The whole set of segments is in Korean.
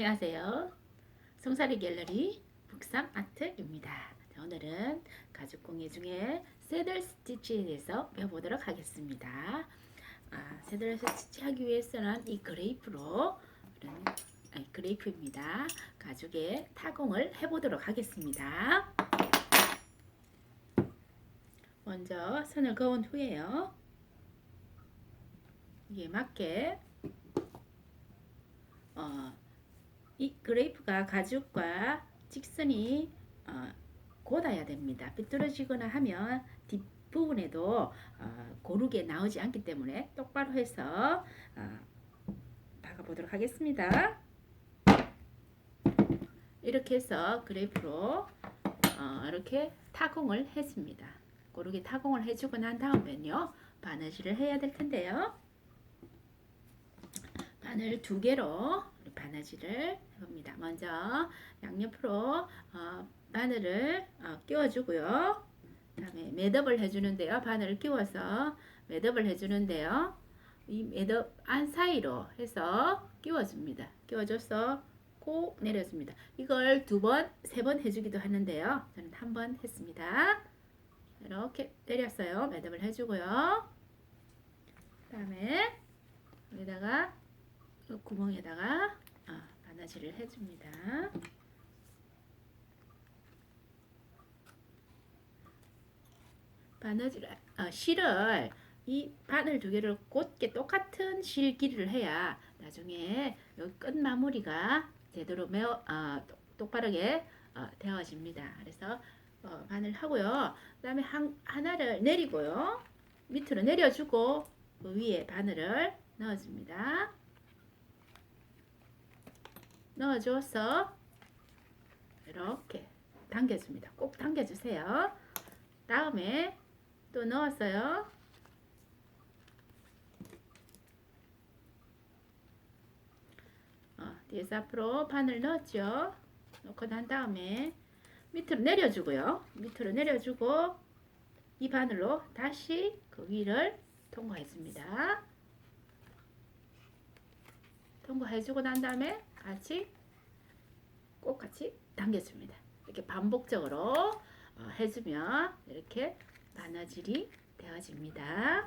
안녕하세요. 송사리 갤러리 북삼 아트입니다. 자, 오늘은 가죽 공예 중에 새들 스티치에 대해서 배워보도록 하겠습니다. 아, 새들 스티치 하기 위해서는 이 그레이프로 이런 아니, 그레이프입니다. 가죽에 타공을 해보도록 하겠습니다. 먼저 선을 그은 후에요. 이게 맞게 어, 이 그레이프가 가죽과 직선이 어, 곧아야 됩니다. 삐뚤어지거나 하면 뒷부분에도 어, 고르게 나오지 않기 때문에 똑바로 해서 어, 박아보도록 하겠습니다. 이렇게 해서 그래프로 어, 이렇게 타공을 했습니다. 고르게 타공을 해주고 난 다음에는요 바느질을 해야 될 텐데요. 바늘 두 개로 바느질을 해봅니다. 먼저 양옆으로 어, 바늘을 어, 끼워주고요. 다음에 매듭을 해주는데요. 바늘을 끼워서 매듭을 해주는데요. 이 매듭 안 사이로 해서 끼워줍니다. 끼워줘서 꼭 내려줍니다. 이걸 두 번, 세 번 해주기도 하는데요. 저는 한 번 했습니다. 이렇게 내렸어요. 매듭을 해주고요. 다음에 여기다가 이 구멍에다가 어, 바느질을 해줍니다. 바느질 어, 실을 이 바늘 두 개를 곧게 똑같은 실 길이를 해야 나중에 여기 끝 마무리가 제대로 매어 어, 똑바르게 어, 되어집니다. 그래서 어, 바늘 하고요. 그다음에 한, 하나를 내리고요. 밑으로 내려주고 그 위에 바늘을 넣어줍니다. 넣어줘서 이렇게 당겨줍니다. 꼭 당겨주세요. 다음에 또 넣었어요. 어, 뒤에서 앞으로 바늘 넣었죠. 넣고 난 다음에 밑으로 내려주고요. 밑으로 내려주고 이 바늘로 다시 그 위를 통과했습니다. 통과해주고 난 다음에 같이 꼭 같이 당겨줍니다. 이렇게 반복적으로 어, 해주면 이렇게 바느질이 되어집니다.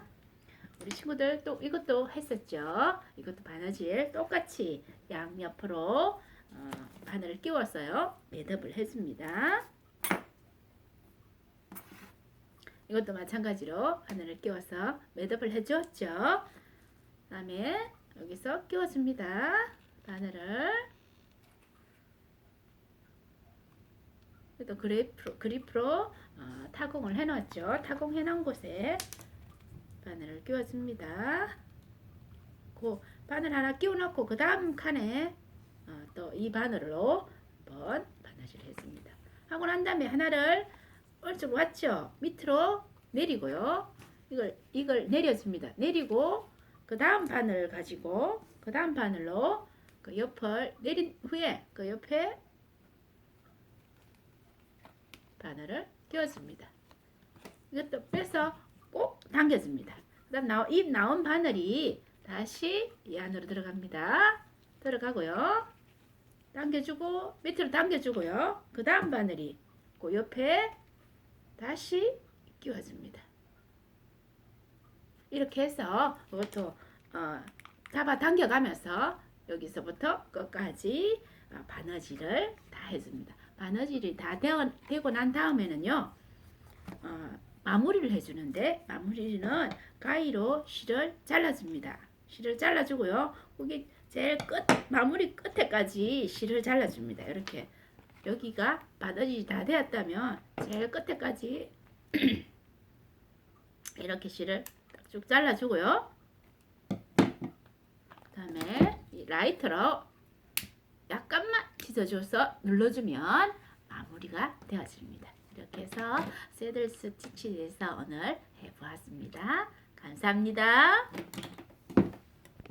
우리 친구들 또 이것도 했었죠. 이것도 바느질 똑같이 양옆으로 어, 바늘을 끼웠어요. 매듭을 해줍니다. 이것도 마찬가지로 바늘을 끼워서 매듭을 해주었죠. 다음에 여기서 끼워줍니다. 바늘을 또 그리프로, 그리프로 어, 타공을 해놨죠. 타공해 놓은 곳에 바늘을 끼워줍니다. 그 바늘 하나 끼워놓고 그 다음 칸에 어, 또이 바늘로 한번 바느질 해줍니다. 하고 난 다음에 하나를 얼추 왔죠. 밑으로 내리고요. 이걸 이걸 내려줍니다. 내리고 그 다음 바늘을 가지고 그 다음 바늘로 그 옆을 내린 후에 그 옆에 바늘을 끼워줍니다. 이것도 빼서 꼭 당겨줍니다. 그 다음 나, 이 나온 바늘이 다시 이 안으로 들어갑니다. 들어가고요. 당겨주고 밑으로 당겨주고요. 그 다음 바늘이 그 옆에 다시 끼워줍니다. 이렇게 해서 이것도 어, 잡아 당겨가면서 여기서부터 끝까지 어, 바느질을 다 해줍니다. 바느질이 다 되어, 되고 난 다음에는요 어, 마무리를 해주는데 마무리는 가위로 실을 잘라줍니다. 실을 잘라주고요. 거기 제일 끝 마무리 끝에까지 실을 잘라줍니다. 이렇게 여기가 바느질이 다 되었다면 제일 끝에까지 이렇게 실을 쭉 잘라주고요. 그 다음에 이 라이터로 약간만 찢어줘서 눌러주면 마무리가 되어집니다. 이렇게 해서 새들 스티치에서 오늘 해보았습니다. 감사합니다.